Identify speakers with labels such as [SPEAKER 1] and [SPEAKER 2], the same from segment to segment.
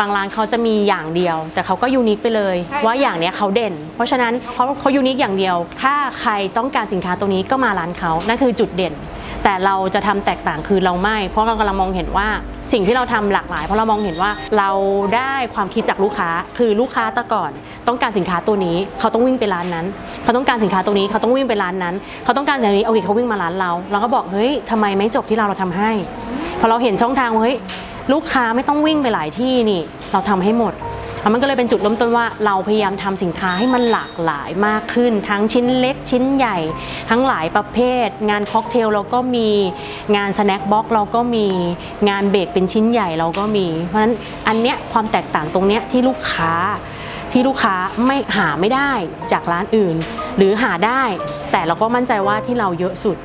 [SPEAKER 1] บางร้านเขาจะมีอย่างเดียว แต่เขาก็ยูนิคไปเลย
[SPEAKER 2] ใช่
[SPEAKER 1] ว่าอย่างเนี้ยเขาเด่น เพราะฉะนั้นเขาเขายูนิคอย่างเดียว ถ้าใครต้องการสินค้าตัวนี้ก็มาร้านเขานั่นคือจุดเด่น แต่เราจะทำแตกต่างคือเราไม่ เพราะเรากำลังมองเห็นว่าสิ่งที่เราทำหลากหลาย เพราะเรามองเห็นว่าเราได้ความคิดจากลูกค้าคือลูกค้าแต่ก่อน ต้องการสินค้าตัวนี้ เขาต้องวิ่งไปร้านนั้น เขาต้องการสินค้าตัวนี้เขาต้องวิ่งไปร้านนั้น เขาต้องการสิ่งนี้โอเคเขาวิ่งมาร้านเรา เราก็บอกเฮ้ยทำไมไม่จบที่เราเราทำให้พอเราเห็นช่องทางว่าเฮ้ย ลูกค้าไม่ต้องวิ่งไปหลายที่นี่ เราทำให้หมดมันก็เลยเป็นจุดเริ่มต้นว่าเราพยายามทำสินค้าให้มันหลากหลายมากขึ้น ทั้งชิ้นเล็กชิ้นใหญ่ ทั้งหลายประเภท งานค็อกเทลเราก็มีงานสแน็คบ็อกเราก็มีงานเบรกเป็นชิ้นใหญ่เราก็มี เพราะฉะนั้นอันเนี้ยความแตกต่างตรงเนี้ยที่ลูกค้าที่ลูกค้าไม่หาไม่ได้จากร้านอื่น หรือหาได้ แต่เราก็มั่นใจว่าที่เราเยอะสุด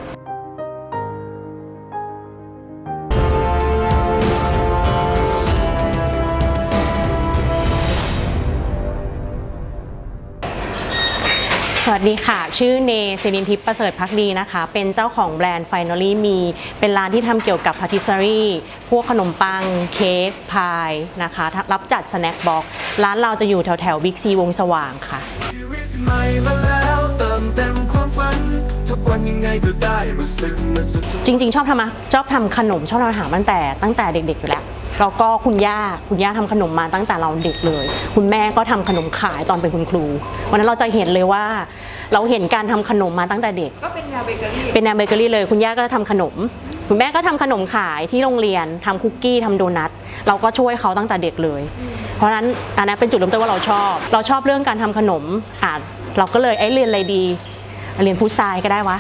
[SPEAKER 1] วัสดีค่ะ ชื่อเนซิลินทิพย์ประเสริฐพักดีนะคะ เป็นเจ้าของแบรนด์ Finally มี เป็นร้านที่ทำเกี่ยวกับพาติสซารีพวกขนมปัง เค้ก พายนะคะ รับจัดสแน็คบ็อกร้านเราจะอยู่แถวแถวบิ๊กซีวงสว่างค่ะ
[SPEAKER 3] ชีวิตใหม่มาแล้วเติมเต็มความฝัน ทุกวันยังไงก็ได้รู้สึกเหมันสุด
[SPEAKER 1] จริงๆ ชอบทำอะชอบทำขนมชอบทำอาหารตั้งแต่ตั้งแต่เด็กๆอยู่แล้ว แล้วก็คุณย่าคุณย่าทำขนมมาตั้งแต่เราเด็กเลย คุณแม่ก็ทำขนมขายตอนเป็นคุณครูวันนั้นเราจะเห็นเลยว่า เราเห็นการทำขนมมาตั้งแต่เด็ก
[SPEAKER 2] ก็เป็นยาเบเกอรี่
[SPEAKER 1] เป็นแนวเบเกอรี่เลย คุณย่าก็ทำขนม คุณแม่ก็ทำขนมขายที่โรงเรียนทำคุกกี้ทำโดนัทเราก็ช่วยเขาตั้งแต่เด็กเลย เพราะฉะนั้นอันนั้นเป็นจุดเริ่มต้นว่าเราชอบ เราชอบเรื่องการทำขนมอ่าเราก็เลยไอ้เรียนอะไรดี เรียนฟู้ดไซน์ก็ได้วะ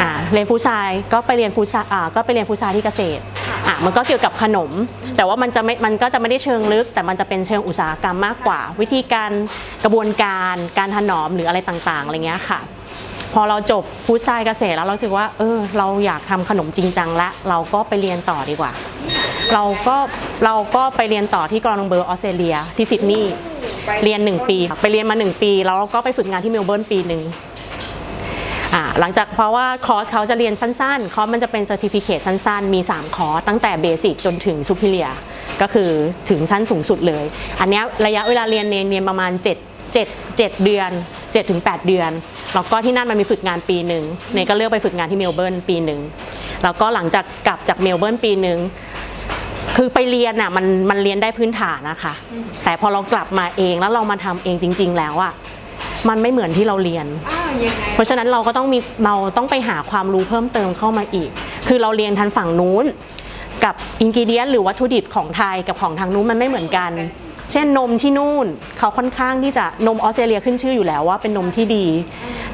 [SPEAKER 1] อ่าเรียนฟู้ดไซน์ก็ไปเรียนฟู้ดไซน์อ่าก็ไปเรียนฟู้ดไซน์ที่เกษตรอะมันก็เกี่ยวกับขนม แต่ว่ามันจะไม่มันก็จะไม่ได้เชิงลึก แต่มันจะเป็นเชิงอุตสาหกรรมมากกว่า วิธีการกระบวนการการถนอมหรืออะไรต่างๆอะไรเงี้ยค่ะ พอเราจบฟู้ดไซน์เกษตรแล้วเรารู้สึกว่าเออเราอยากทำขนมจริงจังละเราก็ไปเรียนต่อดีกว่า เราก็เราก็ไปเรียนต่อที่กรองเบอร์ออสเตรเลียที่ซิดนีย์เรียน 1 ปี ไปเรียนมา 1 ปี แล้วเราก็ไปฝึกงานที่เมลเบิร์นปีหนึ่ง อ่าหลังจากเพราะว่าคอร์สเขาจะเรียนสั้นๆ คอร์สมันจะเป็นเซอร์ติฟิเคสั้นๆ มี 3 คอร์สตั้งแต่เบสิกจนถึงซูเปอร์เลียก็คือถึงชั้นสูงสุดเลย อันนี้ระยะเวลาเรียนเนียนประมาณ 7 7 7 เดือน7ถึง8เดือน แล้วก็ที่นั่นมันมีฝึกงานปีหนึ่งเนยก็เลือกไปฝึกงานที่เมลเบิร์นปีหนึ่งแล้วก็หลังจากกลับจากเมลเบิร์นปีหนึ่งคือไปเรียนอะมันมันเรียนได้พื้นฐานนะคะ แต่พอเรากลับมาเองแล้วเรามาทำเองจริง ๆ แล้วอะ มันไม่เหมือนที่เราเรียน
[SPEAKER 2] อ้าวยังไง
[SPEAKER 1] เพราะฉะนั้นเราก็ต้องมีเราต้องไปหาความรู้เพิ่มเติมเข้ามาอีก คือเราเรียนทันฝั่งนู้น กับอินกิเดียนหรือวัตถุดิบของไทยกับของทางนู้นมันไม่เหมือนกัน เช่นนมที่นู่นเขาค่อนข้างที่จะนมออสเตรเลียขึ้นชื่ออยู่แล้วว่าเป็นนมที่ดี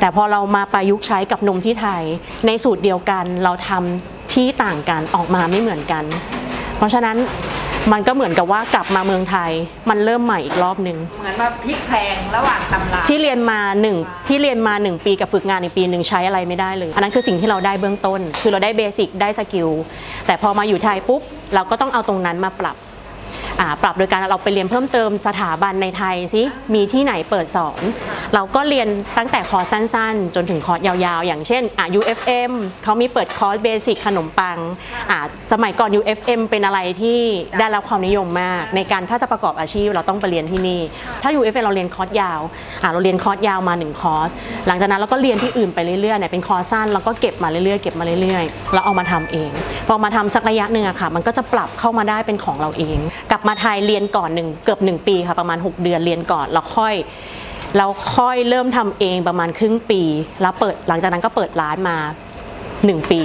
[SPEAKER 1] แต่พอเรามาประยุกต์ใช้กับนมที่ไทย ในสูตรเดียวกันเราทำที่ต่างกันออกมาไม่เหมือนกัน เพราะฉะนั้น มันก็เหมือนกับว่ากลับมาเมืองไทย มันเริ่มใหม่อีกรอบหนึ่ง
[SPEAKER 2] เหมือนมาพลิกแพลงระหว่างตำรา
[SPEAKER 1] ที่เรียนมาหนึ่งที่เรียนมา1ปีกับฝึกงานอีกปีหนึ่งใช้อะไรไม่ได้เลย อันนั้นคือสิ่งที่เราได้เบื้องต้น คือเราได้เบสิกได้สกิลแต่พอมาอยู่ไทยปุ๊บเราก็ต้องเอาตรงนั้นมาปรับอ่า ปรับโดยการเราไปเรียนเพิ่มเติมสถาบันในไทยสิมีที่ไหนเปิดสอน เราก็เรียนตั้งแต่คอร์สสั้นๆ จนถึงคอร์สยาวๆ อย่างเช่นอะ UFM เขามีเปิดคอร์สเบสิกขนมปังอ่าสมัยก่อน UFM เป็นอะไรที่ได้รับความนิยมมาก ในการถ้าจะประกอบอาชีพเราต้องไปเรียนที่นี่ ถ้า UFM เราเรียนคอร์สยาวอ่าเราเรียนคอร์สยาวมา1คอร์สหลังจากนั้นเราก็เรียนที่อื่นไปเรื่อยๆเนี่ยเป็นคอร์สสั้นแล้วก็เก็บมาเรื่อยๆเก็บมาเรื่อยๆแล้วเอามาทำเอง พอมาทำสักระยะหนึ่งอะค่ะ มันก็จะปรับเข้ามาได้เป็นของเราเองกลับมาาไทยเรียนก่อนหนึ่งเกือบ1ปีค่ะประมาณ 6 เดือนเรียนก่อนแล้วค่อยเราค่อยเริ่มทำเองประมาณครึ่งปี แล้วเปิดหลังจากนั้นก็เปิดร้านมา 1 ปี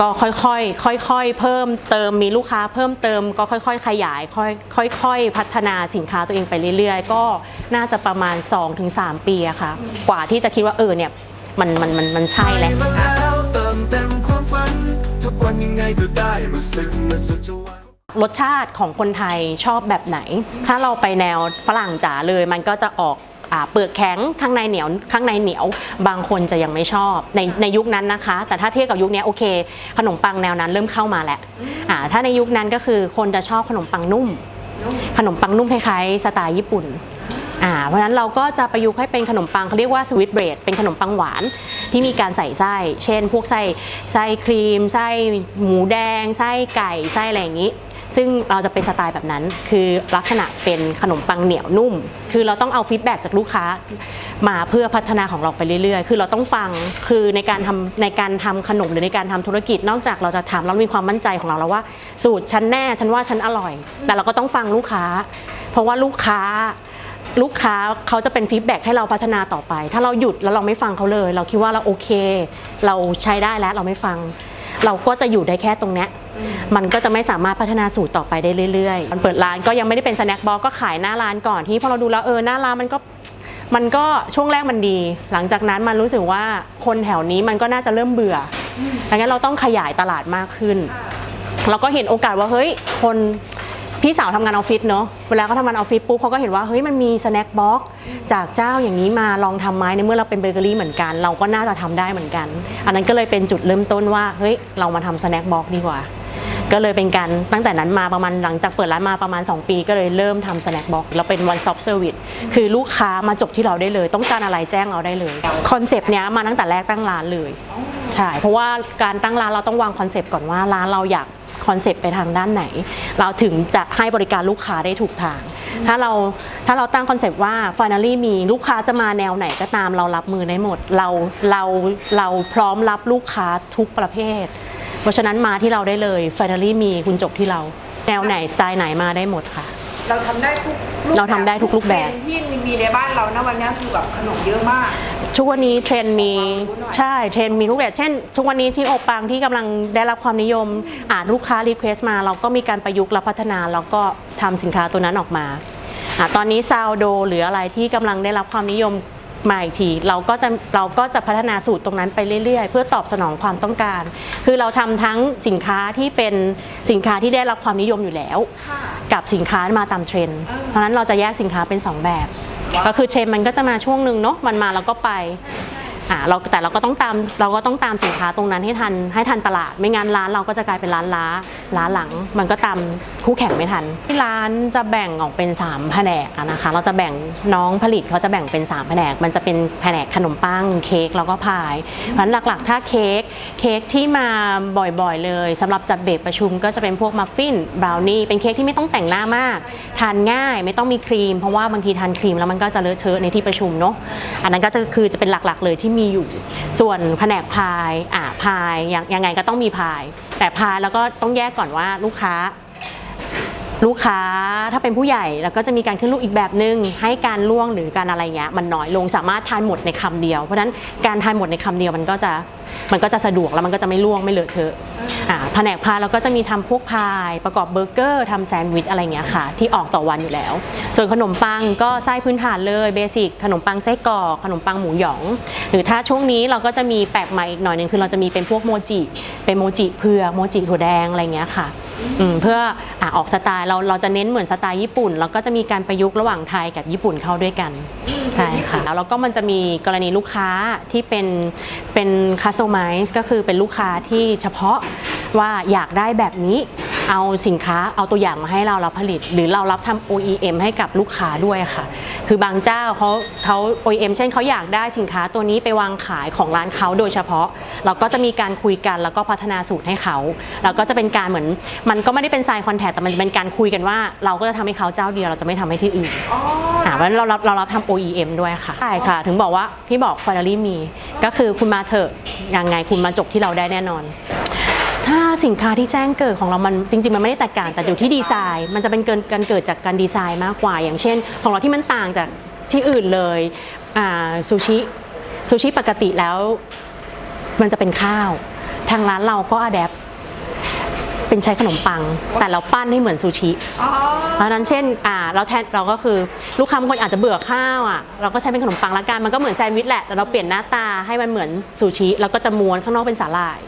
[SPEAKER 1] ก็ค่อยๆค่อยๆเพิ่มเติมมีลูกค้าเพิ่มเติมก็ค่อยๆ ขยายค่อยค่อยๆพัฒนาสินค้าตัวเองไปเรื่อยๆ ก็น่าจะประมาณ 2-3 ปีอะค่ะ กว่าที่จะคิดว่าเออเนี่ยมันมันมันมันใช่แล้ว
[SPEAKER 3] มาแล้วเติมเต็มความฝันทุกวันยังไงก็ได้รู้สึกเหมันสุดจะวัน
[SPEAKER 1] รสชาติของคนไทยชอบแบบไหน ถ้าเราไปแนวฝรั่งจ๋าเลยมันก็จะออกอเปลือกแข็งข้างในเหนียวข้างในเหนียว บางคนจะยังไม่ชอบในในยุคนั้นนะคะ แต่ถ้าเทียบกับยุคนี้โอเค ขนมปังแนวนั้นเริ่มเข้ามาแล้วถ้าในยุคนั้นก็คือคนจะชอบขนมปังนุ่ม ขนมปังนุ่มคล้ายๆสไตล์ญี่ปุ่นเพราะฉะนั้นเราก็จะประยุกต์ให้เป็นขนมปังเขาเรียกว่าสวิตเบรดเป็นขนมปังหวาน ที่มีการใส่ไส้ เช่น พวกไส้ไส้ครีม ไส้หมูแดง ไส้ไก่ไส้อะไรอย่างนี้ ซึ่งเราจะเป็นสไตล์แบบนั้น คือลักษณะเป็นขนมปังเหนียวนุ่ม คือเราต้องเอาฟีดแบ็กจากลูกค้ามาเพื่อพัฒนาของเราไปเรื่อยๆ คือเราต้องฟัง คือในการทำในการทำขนมหรือในการทำธุรกิจ นอกจากเราจะทำเรามีความมั่นใจของเราแล้วว่า สูตรฉันแน่ฉันว่าฉันอร่อย แต่เราก็ต้องฟังลูกค้า เพราะว่าลูกค้าลูกค้าเขาจะเป็นฟีดแบ็กให้เราพัฒนาต่อไป ถ้าเราหยุดแล้วเราไม่ฟังเขาเลย เราคิดว่าเราโอเค เราใช้ได้แล้วเราไม่ฟัง เราก็จะอยู่ได้แค่ตรงเนี้ยมันก็จะไม่สามารถพัฒนาสูตรต่อไปได้เรื่อยๆมันเปิดร้านก็ยังไม่ได้เป็นสแน็คบ็อกก็ขายหน้าร้านก่อนที่พอเราดูแล้วเออหน้าร้านมันก็มันก็ช่วงแรกมันดี หลังจากนั้นมันรู้สึกว่าคนแถวนี้มันก็น่าจะเริ่มเบื่อดังนั้นเราต้องขยายตลาดมากขึ้น เราก็เห็นโอกาสว่าเฮ้ยคน พี่สาวทำงานออฟฟิศเนาะเวลาเขาทำงานออฟฟิศปุ๊บเขาก็เห็นว่าเฮ้ยมันมีสแน็คบ็อกจากเจ้าอย่างนี้มาลองทำไหมในเมื่อเราเป็นเบเกอรี่เหมือนกัน เราก็น่าจะทำได้เหมือนกัน อันนั้นก็เลยเป็นจุดเริ่มต้นว่าเฮ้ยเรามาทำสแน็คบ็อกดีกว่า ก็เลยเป็นการตั้งแต่นั้นมาประมาณหลังจากเปิดร้านมาประมาณ 2 ปี ก็เลยเริ่มทำสแน็คบ็อกเราเป็น one stop service คือลูกค้ามาจบที่เราได้เลย ต้องการอะไรแจ้งเราได้เลยคอนเซปต์เนี้ยมาตั้งแต่แรกตั้งร้านเลยใช่เพราะว่าการตั้งร้านเราต้องวางคอนเซปต์ก่อนว่าร้านเราอยาก คอนเซปต์ไปทางด้านไหน เราถึงจะให้บริการลูกค้าได้ถูกทาง ถ้าเราถ้าเราตั้งคอนเซปต์ว่า finally มีลูกค้าจะมาแนวไหนก็ตามเรารับมือได้หมด เราเราเราพร้อมรับลูกค้าทุกประเภท เพราะฉะนั้นมาที่เราได้เลย finally มีคุณจบที่เรา แนวไหนสไตล์ไหนมาได้หมดค่ะ
[SPEAKER 2] เราทำได้ทุก
[SPEAKER 1] เราทำได้ทุกรูปแบบ
[SPEAKER 2] เทรนด์ที่มีในบ้านเรานะวันนี้คือแบบขนมเยอะมาก
[SPEAKER 1] ทุกวันนี้เทรนด์มี
[SPEAKER 2] ความรู้หน่อย
[SPEAKER 1] ใช่เทรนด์มีทุกแบบเช่น ทุกวันนี้ชิ้นโอปังที่กำลังได้รับความนิยมอ่านลูกค้ารีเควสมา เราก็มีการประยุกต์และพัฒนา แล้วก็ทำสินค้าตัวนั้นออกมาอะตอนนี้ซาวโดหรืออะไรที่กำลังได้รับความนิยม มาอีกทีเราก็จะเราก็จะพัฒนาสูตรตรงนั้นไปเรื่อยๆ เพื่อตอบสนองความต้องการ คือเราทำทั้งสินค้าที่เป็นสินค้าที่ได้รับความนิยมอยู่แล้ว
[SPEAKER 2] ค่ะ
[SPEAKER 1] กับสินค้ามาตามเทรนด์
[SPEAKER 2] อ่า
[SPEAKER 1] เพราะฉะนั้นเราจะแยกสินค้าเป็น 2 แบบ ก็คือเทรนด์มันก็จะมาช่วงหนึ่งเนาะมันมาแล้วก็ไป อ่าเราแต่เราก็ต้องตามเราก็ต้องตามสินค้าตรงนั้นให้ทันให้ทันตลาด ไม่งั้นร้านเราก็จะกลายเป็นร้านล้าล้าหลัง มันก็ตามคู่แข่งไม่ทันที่ร้านจะแบ่งออกเป็น3แผนกนะคะ เราจะแบ่งน้องผลิตเขาจะแบ่งเป็น3แผนก มันจะเป็นแผนกขนมปังเค้กแล้วก็พายเพราะฉะนั้นหลักๆ ถ้าเค้กเค้กที่มาบ่อยๆเลยสำหรับจัดเบรกประชุมก็จะเป็นพวกมัฟฟินบราวนี่เป็นเค้กที่ไม่ต้องแต่งหน้ามาก ทานง่ายไม่ต้องมีครีม เพราะว่าบางทีทานครีมแล้วมันก็จะเลอะเทอะในที่ประชุมเนาะอันนั้นก็จะคือจะเป็นหลักๆเลยที่มีอยู่ ส่วนแผนกพายอ่าพายยังยังไงก็ต้องมีพาย แต่พายแล้วก็ต้องแยกก่อนว่าลูกค้า ลูกค้าถ้าเป็นผู้ใหญ่แล้วก็จะมีการขึ้นรูปอีกแบบหนึงให้การล่วงหรือการอะไรเงี้ยมันน้อยลงสามารถทานหมดในคำเดียว เพราะฉะนั้นการทานหมดในคำเดียวมันก็จะมันก็จะสะดวกแล้วมันก็จะไม่ล่วงไม่เลอะเทอะอ่าแผนกพายเราก็จะมีทำพวกพายประกอบเบอร์เกอร์ทำแซนด์วิชอะไรเงี้ยค่ะ ที่ออกต่อวันอยู่แล้ว ส่วนขนมปังก็ไส้พื้นฐานเลยเบสิกขนมปังไส้กรอกขนมปังหมูหยอง หรือถ้าช่วงนี้เราก็จะมีแปลกใหม่อีกหน่อยหนึงคือเราจะมีเป็นพวกโมจิเป็นโมจิเผือกโมจิถั่วแดงอะไรเงี้ยค่ะ เพื่ออออกสไตล์เราเราจะเน้นเหมือนสไตล์ญี่ปุ่น แล้วก็จะมีการประยุกต์ระหว่างไทยกับญี่ปุ่นเข้าด้วยกันใช่ค่ะแล้วก็มันจะมีกรณีลูกค้าที่เป็นเป็นคัสโตมไมซ์ก็คือเป็นลูกค้าที่เฉพาะว่าอยากได้แบบนี้ เอาสินค้าเอาตัวอย่างมาให้เราเรับผลิต หรือเรารับทำ OEM ให้กับลูกค้าด้วยค่ะ คือบางเจ้าเขาเขา OEM เช่นเขาอยากได้สินค้าตัวนี้ไปวางขายของร้านเขาโดยเฉพาะ เราก็จะมีการคุยกันแล้วก็พัฒนาสูตรให้เขาแล้วก็จะเป็นการเหมือน มันก็ไม่ได้เป็นไซน์คอนแทคแต่มันเป็นการคุยกันว่า เราก็จะทำให้เขาเจ้าเดียวเราจะไม่ทำให้ที่อื่น
[SPEAKER 2] อ๋อ
[SPEAKER 1] อ่าเพราะฉะนั้นเรารับเรารับทำ OEM ด้วยค่ะใช่ค่ะ ถึงบอกว่าที่บอก finally มี ก็คือคุณมาเถอะยังไงคุณมาจบที่เราได้แน่นอน ถ้าสินค้าที่แจ้งเกิดของเรามันจริงๆ มันไม่ได้แตกต่างแต่อยู่ที่ดีไซน์ มันจะเป็นเกินการเกิดจากการดีไซน์มากกว่า อย่างเช่น ของเราที่มันต่างจากที่อื่นเลยอ่าซูชิซูชิปกติแล้ว มันจะเป็นข้าว ทางร้านเราก็อัดแอป เป็นใช้ขนมปัง แต่เราปั้นให้เหมือนซูชิ
[SPEAKER 2] อ๋อ
[SPEAKER 1] เพราะฉะนั้นเช่นอ่าเราแทนเราก็คือลูกค้าบางคนอาจจะเบื่อข้าวอะเราก็ใช้เป็นขนมปังละกันมันก็เหมือนแซนด์วิชแหละแต่เราเปลี่ยนหน้าตาให้มันเหมือนซูชิแล้วก็จะม้วนข้างนอกเป็นสาหร่าย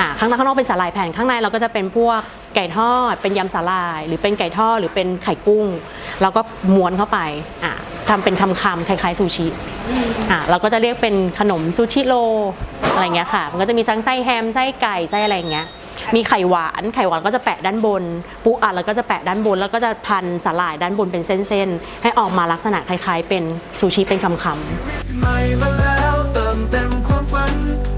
[SPEAKER 1] อ่าข้างในข้างนอกเป็นสาหร่ายแผ่นข้างในเราก็จะเป็นพวกไก่ทอด เป็นยำสาหร่าย หรือเป็นไก่ทอดหรือเป็นไข่กุ้งแล้วก็ม้วนเข้าไปอ่าทำเป็นคำๆคล้ายๆซูชิอ่าเราก็จะเรียกเป็นขนมซูชิโรอะไรเงี้ยค่ะ มันก็จะมีทั้งไส้แฮมไส้ไก่ไส้อะไรอย่างเงี้ย มีไข่หวาน ไข่หวานก็จะแปะด้านบน ปูอัดแล้วก็จะแปะด้านบน แล้วก็จะพันสาหร่ายด้านบนเป็นเส้นๆ ให้ออกมาลักษณะคล้ายๆ เป็นซูชิเป็นคำๆ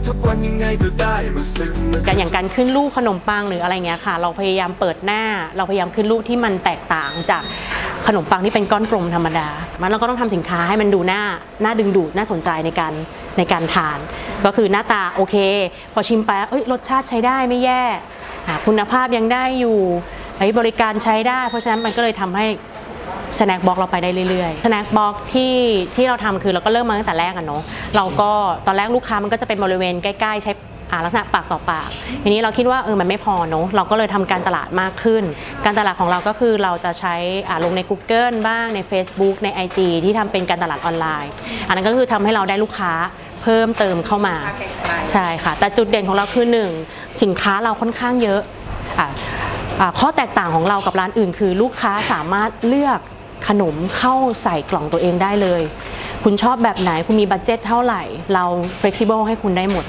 [SPEAKER 3] ทุกวันยังไงก็ได้รู้สึกเหมือน
[SPEAKER 1] การอย่างการขึ้นรูปขนมปังหรืออะไรเงี้ยค่ะ เราพยายามเปิดหน้า เราพยายามขึ้นรูปที่มันแตกต่างจากขนมปังที่เป็นก้อนกลมธรรมดา มันเราก็ต้องทำสินค้าให้มันดูหน้าหน้าดึงดูดน่าสนใจในการในการทาน ก็คือหน้าตาโอเค พอชิมไปเอ้ยรสชาติใช้ได้ไม่แย่คุณภาพยังได้อยู่ไอ้บริการใช้ได้ เพราะฉะนั้นมันก็เลยทำให้ สแน็คบ็อกเราไปได้เรื่อยๆสแน็คบ็อกที่ที่เราทำคือเราก็เริ่มมาตั้งแต่แรกอะเนาะเราก็ตอนแรกลูกค้ามันก็จะเป็นบริเวณใกล้ๆใช้อ่าลักษณะปากต่อปากทีนี้เราคิดว่าเออมันไม่พอเนาะเราก็เลยทำการตลาดมากขึ้น การตลาดของเราก็คือเราจะใช้อ่าลงใน Google บ้างใน Facebook ใน IG ที่ทำเป็นการตลาดออนไลน์ อันนั้นก็คือทำให้เราได้ลูกค้าเพิ่มเติมเข้ามา
[SPEAKER 2] ค่าไกลๆ
[SPEAKER 1] ใช่ค่ะ แต่จุดเด่นของเราคือหนึ่งสินค้าเราค่อนข้างเยอะอะอะข้อแตกต่างของเรากับร้านอื่นคือลูกค้าสามารถเลือก ขนมเข้าใส่กล่องตัวเองได้เลย คุณชอบแบบไหนคุณมีบัตเจ็ตเท่าไหร่ เราเฟกซิเบิลให้คุณได้หมด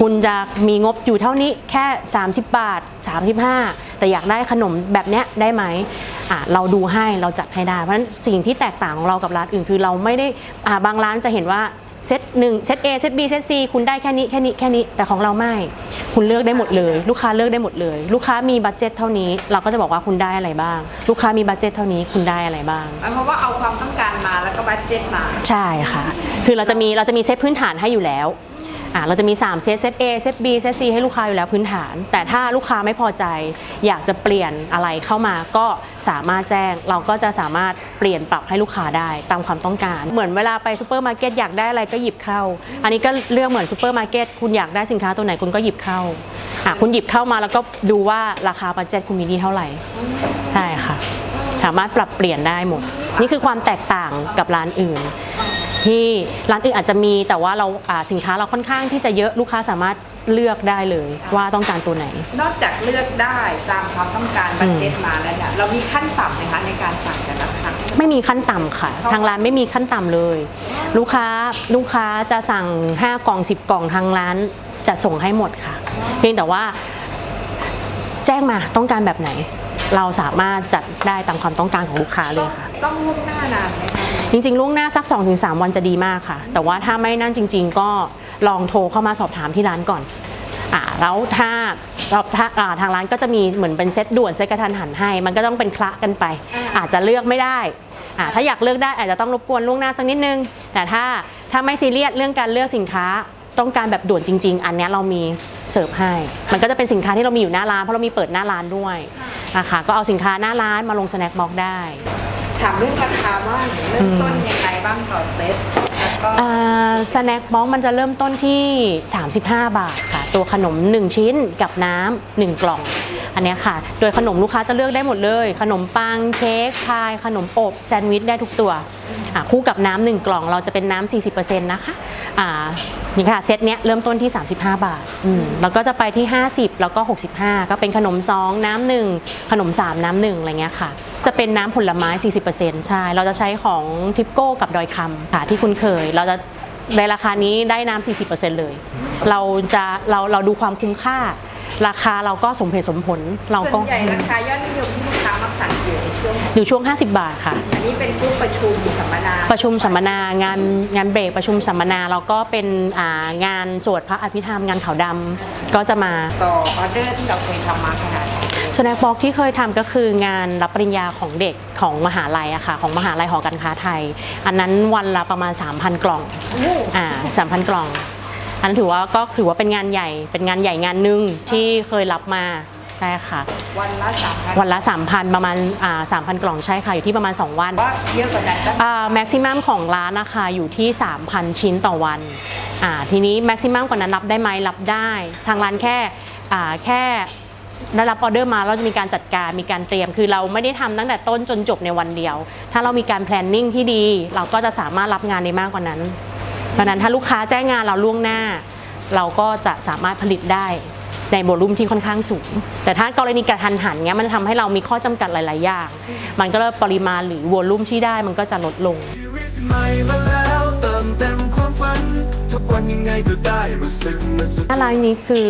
[SPEAKER 1] คุณจะมีงบอยู่เท่านี้แค่ 30 บาท 35 แต่อยากได้ขนมแบบเนี้ยได้ไหมอะเราดูให้เราจัดให้ได้ เพราะฉะนั้นสิ่งที่แตกต่างของเรากับร้านอื่นคือเราไม่ได้อ่าบางร้านจะเห็นว่า เซตหนึ่งเซต A เซต B เซต C คุณได้แค่นี้แค่นี้แค่นี้แต่ของเราไม่ คุณเลือกได้หมดเลย ลูกค้าเลือกได้หมดเลย ลูกค้ามีบัตเจ็ตเท่านี้ เราก็จะบอกว่าคุณได้อะไรบ้าง ลูกค้ามีบัตเจ็ตเท่านี้คุณได้อะไรบ้าง
[SPEAKER 2] หมายความว่าเอาความต้องการมาแล้วก็บัตเจ็ตมา
[SPEAKER 1] ใช่ค่ะ คือเราจะมีเราจะมีเซตพื้นฐานให้อยู่แล้ว อ่าเราจะมี 3 เซตเซต A เซต B เซต C ให้ลูกค้าอยู่แล้วพื้นฐาน แต่ถ้าลูกค้าไม่พอใจ อยากจะเปลี่ยนอะไรเข้ามาก็สามารถแจ้ง เราก็จะสามารถเปลี่ยนปรับให้ลูกค้าได้ตามความต้องการ เหมือนเวลาไปซูเปอร์มาร์เก็ตอยากได้อะไรก็หยิบเข้า อันนี้ก็เลือกเหมือนซูเปอร์มาร์เก็ตคุณอยากได้สินค้าตัวไหนคุณก็หยิบเข้าอะคุณหยิบเข้ามาแล้วก็ดูว่าราคาบัตเจตคุณมีที่เท่าไหร่ใช่ค่ะ สามารถปรับเปลี่ยนได้หมด นี่คือความแตกต่างกับร้านอื่น ที่ร้านอื่นอาจจะมีแต่ว่าเราอ่าสินค้าเราค่อนข้างที่จะเยอะลูกค้าสามารถเลือกได้เลย ว่าต้องการตัวไหน
[SPEAKER 2] นอกจากเลือกได้ตามความต้องการบัตเจ็ตมาแล้วเนี่ยเรามีขั้นต่ำไหมคะในการสั่งแต่ละครั้ง
[SPEAKER 1] ไม่มีขั้นต่ำค่ะ ทางร้านไม่มีขั้นต่ำเลย ลูกค้าลูกค้าจะสั่ง 5 กล่อง 10 กล่องทางร้านจะส่งให้หมดค่ะ เพียงแต่ว่าแจ้งมาต้องการแบบไหน เราสามารถจัดได้ตามความต้องการของลูกค้าเลยค่ะ
[SPEAKER 2] ต้องล่วงหน้านานไหมคะ
[SPEAKER 1] จริงๆล่วงหน้าสัก 2-3 วันจะดีมากค่ะ แต่ว่าถ้าไม่นั่นจริง ๆ ก็ลองโทรเข้ามาสอบถามที่ร้านก่อนอ่าแล้วถ้าเราถ้าอ่าทางร้านก็จะมีเหมือนเป็นเซตด่วนเซตกระทันหันให้ มันก็ต้องเป็นคละกันไป อาจจะเลือกไม่ได้อ่าถ้าอยากเลือกได้อาจจะต้องรบกวนล่วงหน้าสักนิดนึง แต่ถ้าถ้าไม่ซีเรียสเรื่องการเลือกสินค้าต้องการแบบด่วนจริง ๆ อันเนี้ยเรามีเสิร์ฟให้ มันก็จะเป็นสินค้าที่เรามีอยู่หน้าร้านเพราะเรามีเปิดหน้าร้านด้วยนะคะก็เอาสินค้าหน้าร้านมาลงสแน็คบ็อกได้
[SPEAKER 2] ถามเรื่องราคาบ้างเริ่มต้นยังไงบ้างต่อเซตแล้วก็
[SPEAKER 1] สแน็คบ็อกมันจะเริ่มต้นที่ 35 บาทค่ะ ตัวขนม 1 ชิ้นกับน้ำหนึ่งกล่อง อันเนี้ยค่ะ โดยขนมลูกค้าจะเลือกได้หมดเลย ขนมปังเค้กพาย ขนมอบแซนด์วิชได้ทุกตัวอะคู่กับน้ำหนึ่งกล่องเราจะเป็นน้ำ40%นะคะอ่านี่ค่ะเซตเนี้ยเริ่มต้นที่ 35 บาทอืมแล้วก็จะไปที่ 50 แล้วก็ 65 ก็เป็นขนม2น้ำหนึ่งขนม 3 น้ำหนึ่งอะไรเงี้ยค่ะ จะเป็นน้ำผลไม้ 40%ใช่ เราจะใช้ของทิปโก้กับดอยคำค่ะที่คุณเคย เราจะในราคานี้ได้น้ำ40%เลย เราจะเราเราดูความคุ้มค่า ราคาเราก็สมเหตุสมผลเราก็
[SPEAKER 2] ส่วนใหญ่ราคายอดนิยมที่ลูกค้ามักสั่งอยู่ในช่วงไหน
[SPEAKER 1] อยู่ช่วง 50 บาทค่ะ
[SPEAKER 2] อันนี้เป็นผู้ประชุมสัมมนา
[SPEAKER 1] ประชุมสัมมนางานงานเบรกประชุมสัมมนาแล้วก็เป็นอ่างานสวดพระอภิธรรมงานขาวดำก็จะมา
[SPEAKER 2] ต่อออเดอร์ที่เราเคยทำมาขนาดไหน
[SPEAKER 1] สแน็คบ็อกที่เคยทำก็คืองานรับปริญญาของเด็กของมหาลัยอะค่ะของมหาลัยหอการค้าไทย อันนั้นวันละประมาณ 3,000 กล่องอ่า3,000 กล่อง อันนั้นถือว่าก็ถือว่าเป็นงานใหญ่ เป็นงานใหญ่งานหนึ่งที่เคยรับมาใช่ค่ะ
[SPEAKER 2] วันละสามพัน
[SPEAKER 1] วันละ 3,000 ประมาณอ่า3,000 กล่องใช่ค่ะอยู่ที่ประมาณ 2 วัน
[SPEAKER 2] ว่าเยอะกว่านั้นก็
[SPEAKER 1] แม็กซิมัมของร้านนะคะอยู่ที่ 3,000 ชิ้นต่อวันอ่าทีนี้แม็กซิมัมกว่านั้นรับได้ไหมรับได้ ทางร้านแค่อ่าแค่ได้รับออเดอร์มาเราจะมีการจัดการมีการเตรียม คือเราไม่ได้ทำตั้งแต่ต้นจนจบในวันเดียว ถ้าเรามีการแพลนนิ่งที่ดี เราก็จะสามารถรับงานได้มากกว่านั้น เพราะฉะนั้นถ้าลูกค้าแจ้งงานเราล่วงหน้า เราก็จะสามารถผลิตได้ในโวลุ่มที่ค่อนข้างสูง แต่ถ้ากรณีกระทันหันเนี้ยมันทำให้เรามีข้อจำกัดหลาย ๆ อย่าง มันก็เลยปริมาณหรือโวลุ่มที่ได้มันก็จะลดลง
[SPEAKER 3] ชีวิตใหม่มาแล้วเติมเต็มความฝันทุกวันยังไงก็ได้รู้สึกเหมือนสุด
[SPEAKER 1] หน้าร้านนี้คือ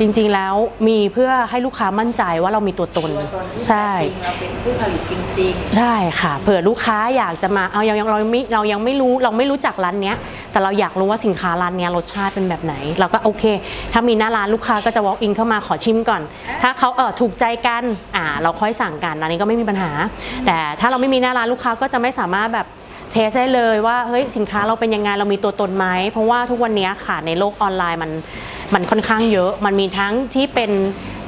[SPEAKER 1] จริงๆแล้วมีเพื่อให้ลูกค้ามั่นใจว่าเรามีตัวตน
[SPEAKER 2] ตัวตนที่
[SPEAKER 1] ใช่
[SPEAKER 2] แท้จริงเราเป็นผู้ผลิตจริง
[SPEAKER 1] ใช่ค่ะเผื่อลูกค้าอยากจะมาเอายังยังเราไม่เรายังไม่รู้เราไม่รู้จักร้านเนี้ย แต่เราอยากรู้ว่าสินค้าร้านเนี้ยรสชาติเป็นแบบไหน เราก็โอเค ถ้ามีหน้าร้านลูกค้าก็จะ walk in เข้ามาขอชิมก่อน ถ้าเขาเออถูกใจกันอ่าเราค่อยสั่งกันอันนี้ก็ไม่มีปัญหา แต่ถ้าเราไม่มีหน้าร้านลูกค้าก็จะไม่สามารถแบบเทสได้เลยว่าเฮ้ยสินค้าเราเป็นยังไงเรามีตัวตนไหมเพราะว่าทุกวันเนี้ยค่ะในโลกออนไลน์มัน มันค่อนข้างเยอะ มันมีทั้งที่เป็น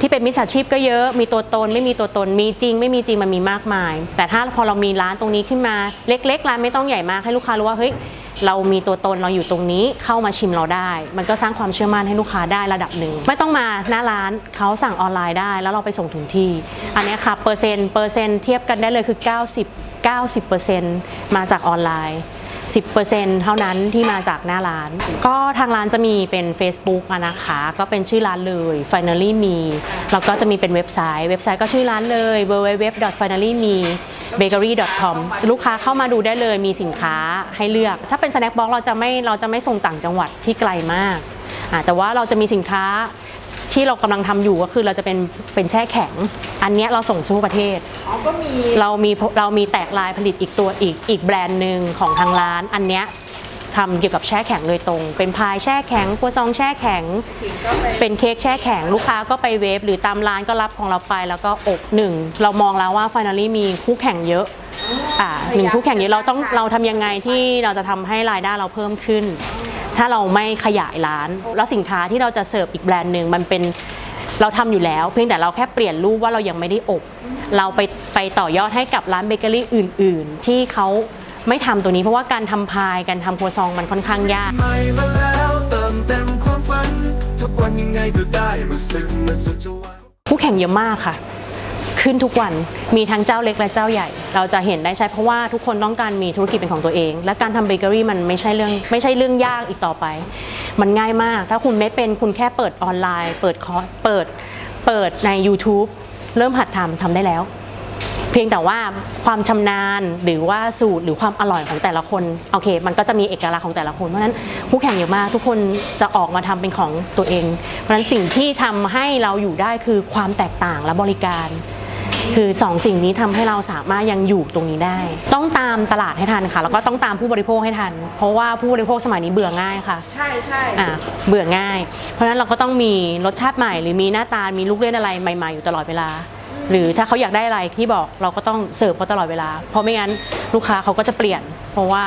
[SPEAKER 1] ที่เป็นมิจฉาชีพก็เยอะ มีตัวตนไม่มีตัวตน มีจริง ไม่มีจริงมันมีมากมาย แต่ถ้าพอเรามีร้านตรงนี้ขึ้นมาเล็ก ๆ ร้านไม่ต้องใหญ่มากให้ลูกค้ารู้ว่าเฮ้ยเรามีตัวตนเราอยู่ตรงนี้เข้ามาชิมเราได้ มันก็สร้างความเชื่อมั่นให้ลูกค้าได้ระดับหนึ่ง ไม่ต้องมาหน้าร้านเขาสั่งออนไลน์ได้ แล้วเราไปส่งถึงที่ อันนี้ค่ะเปอร์เซ็นต์เปอร์เซ็นต์เทียบกันได้เลยคือ 90 90%มาจากออนไลน์ 10%เท่านั้นที่มาจากหน้าร้าน ก็ทางร้านจะมีเป็น Facebook นะคะ ก็เป็นชื่อร้านเลย Finally Me แล้วก็จะมีเป็นเว็บไซต์ เว็บไซต์ก็ชื่อร้านเลย www.finalyme-bakery.com ลูกค้าเข้ามาดูได้เลยมีสินค้าให้เลือก ถ้าเป็น snack box เราจะไม่เราจะไม่ส่งต่างจังหวัดที่ไกลมาก แต่ว่าเราจะมีสินค้า ที่เรากำลังทำอยู่ก็คือเราจะเป็นเป็นแช่แข็ง อันเนี้ยเราส่งทั่วประเทศ
[SPEAKER 2] ๆอ๋อก็มี
[SPEAKER 1] เรามีเรามีแตกลายผลิตอีกตัวอีกอีกแบรนด์หนึ่งของทางร้าน อันเนี้ยทำเกี่ยวกับแช่แข็งโดยตรง เป็นพายแช่แข็งครัวซองแช่แข็ง
[SPEAKER 2] ถึงก็ไป
[SPEAKER 1] เป็นเค้กแช่แข็งลูกค้าก็ไปเวฟหรือตามร้านก็รับของเราไปแล้วก็อบหนึ่งเรามองแล้วว่า Finally มีคู่แข่งเยอะอ่าหนึ่งคู่แข่งเยอะเราต้องเราทำยังไงที่เราจะทำให้รายได้เราเพิ่มขึ้น ถ้าเราไม่ขยายร้าน แล้วสินค้าที่เราจะเสิร์ฟอีกแบรนด์หนึ่งมันเป็นเราทำอยู่แล้ว เพียงแต่เราแค่เปลี่ยนรูปว่าเรายังไม่ได้อบ เราไปไปต่อยอดให้กับร้านเบเกอรี่อื่น ๆ ที่เขาไม่ทำตัวนี้เพราะว่าการทำพายการทำครัวซองมันค่อนข้างยาก
[SPEAKER 3] ใหม่มาแล้วเติมเต็มความฝันทุกวันยังไงก็ได้รู้สึกเหมันสุดจะหวัง
[SPEAKER 1] คู่แข่งเยอะมากค่ะ ขึ้นทุกวัน มีทั้งเจ้าเล็กและเจ้าใหญ่ เราจะเห็นได้ใช่เพราะว่าทุกคนต้องการมีธุรกิจเป็นของตัวเอง และการทำเบเกอรี่มันไม่ใช่เรื่องไม่ใช่เรื่องยากอีกต่อไป มันง่ายมาก ถ้าคุณไม่เป็นคุณแค่เปิดออนไลน์ เปิดคอร์สเปิดเปิดใน YouTube เริ่มหัดทำทำได้แล้ว เพียงแต่ว่าความชำนาญหรือว่าสูตรหรือความอร่อยของแต่ละคนโอเค มันก็จะมีเอกลักษณ์ของแต่ละคนเพราะฉะนั้นคู่แข่งเยอะมากทุกคนจะออกมาทำเป็นของตัวเอง เพราะฉะนั้นสิ่งที่ทำให้เราอยู่ได้คือความแตกต่างและบริการ คือสองสิ่งนี้ทำให้เราสามารถยังอยู่ตรงนี้ได้ ต้องตามตลาดให้ทันค่ะ แล้วก็ต้องตามผู้บริโภคให้ทัน เพราะว่าผู้บริโภคสมัยนี้เบื่อง่ายค่ะ
[SPEAKER 2] ใช่ใช่
[SPEAKER 1] อะเบื่อง่าย เพราะฉะนั้นเราก็ต้องมีรสชาติใหม่ หรือมีหน้าตา มีลูกเล่นอะไรใหม่ ๆ อยู่ตลอดเวลา หรือถ้าเขาอยากได้อะไรที่บอกเราก็ต้องเสิร์ฟเขาตลอดเวลา เพราะไม่งั้นลูกค้าเขาก็จะเปลี่ยน เพราะว่า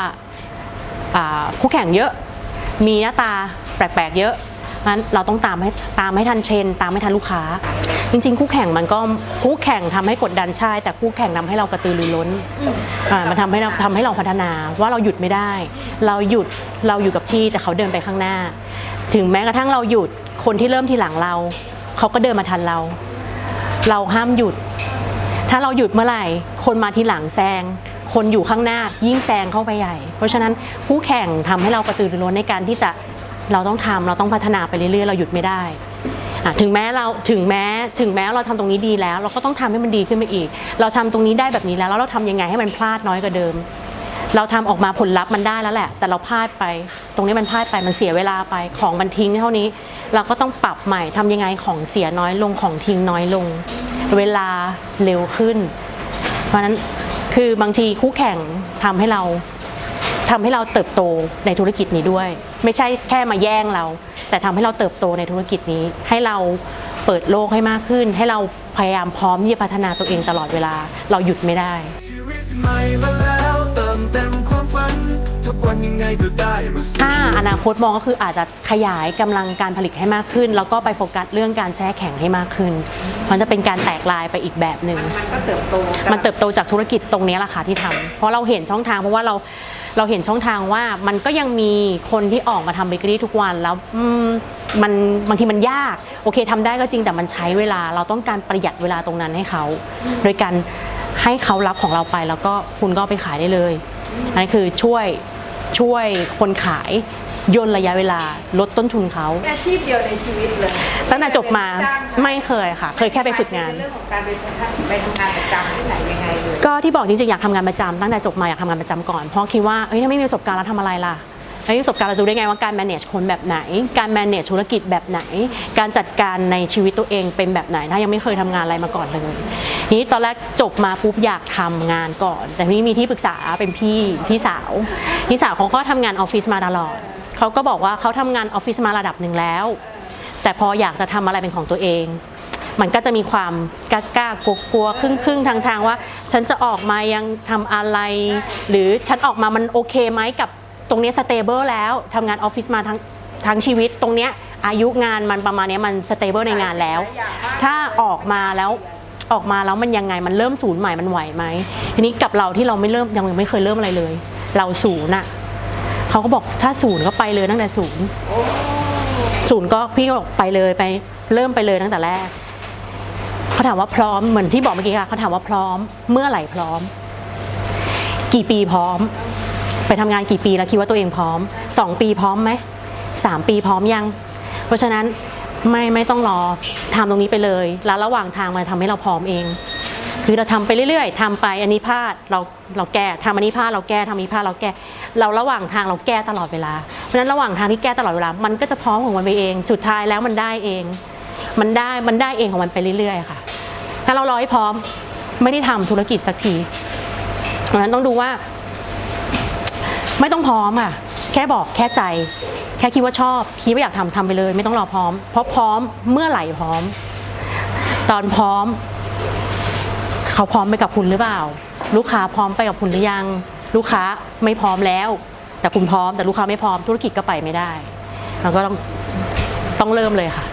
[SPEAKER 1] อ่าคู่แข่งเยอะ มีหน้าตาแปลกๆเยอะ งั้นเราต้องตามให้ตามให้ทันเทรนด์ตามให้ทันลูกค้า จริง ๆ คู่แข่งมันก็คู่แข่งทำให้กดดันใช่ แต่คู่แข่งทำให้เรากระตือรือร้นอ่ามันทำให้เราทำให้เราพัฒนาว่าเราหยุดไม่ได้ เราหยุดเราอยู่กับที่แต่เขาเดินไปข้างหน้า ถึงแม้กระทั่งเราหยุดคนที่เริ่มทีหลังเรา เขาก็เดินมาทันเรา เราห้ามหยุด ถ้าเราหยุดเมื่อไหร่ คนมาทีหลังแซงคนอยู่ข้างหน้ายิ่งแซงเข้าไปใหญ่ เพราะฉะนั้นคู่แข่งทำให้เรากระตือรือร้นในการที่จะ เราต้องทำเราต้องพัฒนาไปเรื่อยๆ เราหยุดไม่ได้ ถึงแม้เราถึงแม้ถึงแม้เราทำตรงนี้ดีแล้ว เราก็ต้องทำให้มันดีขึ้นไปอีก เราทำตรงนี้ได้แบบนี้แล้วแล้วเราทำยังไงให้มันพลาดน้อยกว่าเดิม เราทำออกมาผลลัพธ์มันได้แล้วแหละ แต่เราพลาดไป ตรงนี้มันพลาดไปมันเสียเวลาไปของมันทิ้งเท่านี้ เราก็ต้องปรับใหม่ทำยังไงของเสียน้อยลงของทิ้งน้อยลง เวลาเร็วขึ้น เพราะฉะนั้นคือบางทีคู่แข่งทำให้เราทำให้เราเติบโตในธุรกิจนี้ด้วย ไม่ใช่แค่มาแย่งเรา แต่ทำให้เราเติบโตในธุรกิจนี้ ให้เราเปิดโลกให้มากขึ้น ให้เราพยายามพร้อมที่จะพัฒนาตัวเองตลอดเวลา เราหยุดไม่ได้
[SPEAKER 3] ชีวิตใหม่มาแล้วเติมเต็มความฝันทุกวันยังไงก็ได้รู้สึก
[SPEAKER 1] ถ้าอนาคตมองก็คืออาจจะขยายกำลังการผลิตให้มากขึ้น แล้วก็ไปโฟกัสเรื่องการแช่แข็งให้มากขึ้น มันจะเป็นการแตกลายไปอีกแบบหนึ่ง
[SPEAKER 2] มันก็เติบโต
[SPEAKER 1] มันเติบโตจากธุรกิจตรงนี้แหละค่ะที่ทำเพราะเราเห็นช่องทางเพราะว่าเรา เราเห็นช่องทางว่ามันก็ยังมีคนที่ออกมาทำเบเกอรี่ทุกวันแล้วมันบางทีมันยาก โอเคทำได้ก็จริงแต่มันใช้เวลา เราต้องการประหยัดเวลาตรงนั้นให้เขา โดยการให้เขารับของเราไปแล้วก็คุณก็ไปขายได้เลยอันนี้คือช่วยช่วยคนขาย ย่นระยะเวลาลดต้นทุนเขา
[SPEAKER 2] อาชีพเดียวในชีวิตเลย
[SPEAKER 1] ตั้งแต่จบมา
[SPEAKER 2] จ้ง
[SPEAKER 1] ไม่เคยค่ะ เคยแค่ไปฝึกงาน
[SPEAKER 2] เรื่องของการไปทำไปทำงานประจำที่ไหนยังไงเลย
[SPEAKER 1] ก็ที่บอกจริงๆอยากทำงานประจำตั้งแต่จบมาอยากทำงานประจำก่อนเพราะคิดว่าเอ้ยถ้าไม่มีประสบการณ์แล้วทำอะไรล่ะไม่มีประสบการณ์เราจะรู้ได้ไงว่าการ manage คนแบบไหน การ manage ธุรกิจแบบไหน การจัดการในชีวิตตัวเองเป็นแบบไหน ถ้ายังไม่เคยทำงานอะไรมาก่อนเลยทีนี้ตอนแรกจบมาปุ๊บอยากทำงานก่อน แต่ทีนี้มีที่ปรึกษาเป็นพี่พี่สาว พี่สาวเขาก็ทำงานออฟฟิศมาตลอด เขาก็บอกว่าเขาทำงานออฟฟิศมาระดับหนึ่งแล้ว แต่พออยากจะทำอะไรเป็นของตัวเอง มันก็จะมีความกล้ากลัวกลัวครึ่งครึ่งทางทางว่า ฉันจะออกมายังทำอะไร หรือฉันออกมามันโอเคไหมกับตรงนี้สเตเบิลแล้วทำงานออฟฟิศมาทั้งทั้งชีวิตตรงเนี้ยอายุงานมันประมาณนี้มันสเตเบิลในงานแล้ว ถ้าออกมาแล้วออกมาแล้วมันยังไงมันเริ่มศูนย์ใหม่มันไหวไหมทีนี้กับเราที่เราไม่เริ่มยังไม่เคยเริ่มอะไรเลย เราศูนย์อะ เขาก็บอกถ้าศูนย์ก็ไปเลยตั้งแต่ศูนย์ศูนย์ก็พี่ก็บอกไปเลยไป เริ่มไปเลยตั้งแต่แรกเขาถามว่าพร้อมเหมือนที่บอกเมื่อกี้ค่ะเขาถามว่าพร้อม เมื่อไหร่พร้อม กี่ปีพร้อม ไปทำงานกี่ปีแล้วคิดว่าตัวเองพร้อมสองปีพร้อมไหมสามปีพร้อมยัง เพราะฉะนั้นไม่ไม่ต้องรอทำตรงนี้ไปเลย แล้วระหว่างทางมันทำให้เราพร้อมเอง คือเราทำไปเรื่อยๆทำไปอันนี้พลาดเราเราแก้ทำอันนี้พลาดเราแก้ทำอันนี้พลาดเราแก้เราระหว่างทางเราแก้ตลอดเวลา เพราะฉะนั้นระหว่างทางที่แก้ตลอดเวลา มันก็จะพร้อมของมันไปเอง สุดท้ายแล้วมันได้เอง มันได้มันได้เองของมันไปเรื่อยๆ ค่ะ ถ้าเรารอให้พร้อมไม่ได้ทำธุรกิจสักที เพราะฉะนั้นต้องดูว่า ไม่ต้องพร้อมอะแค่บอกแค่ใจ แค่คิดว่าชอบคิดว่าอยากทำทำไปเลย ไม่ต้องรอพร้อมเพราะพร้อมเมื่อไหร่พร้อม ตอนพร้อม เขาพร้อมไปกับคุณหรือเปล่า ลูกค้าพร้อมไปกับคุณหรือยัง ลูกค้าไม่พร้อมแล้ว แต่คุณพร้อมแต่ลูกค้าไม่พร้อมธุรกิจก็ไปไม่ได้ เราก็ต้องต้องเริ่มเลยค่ะ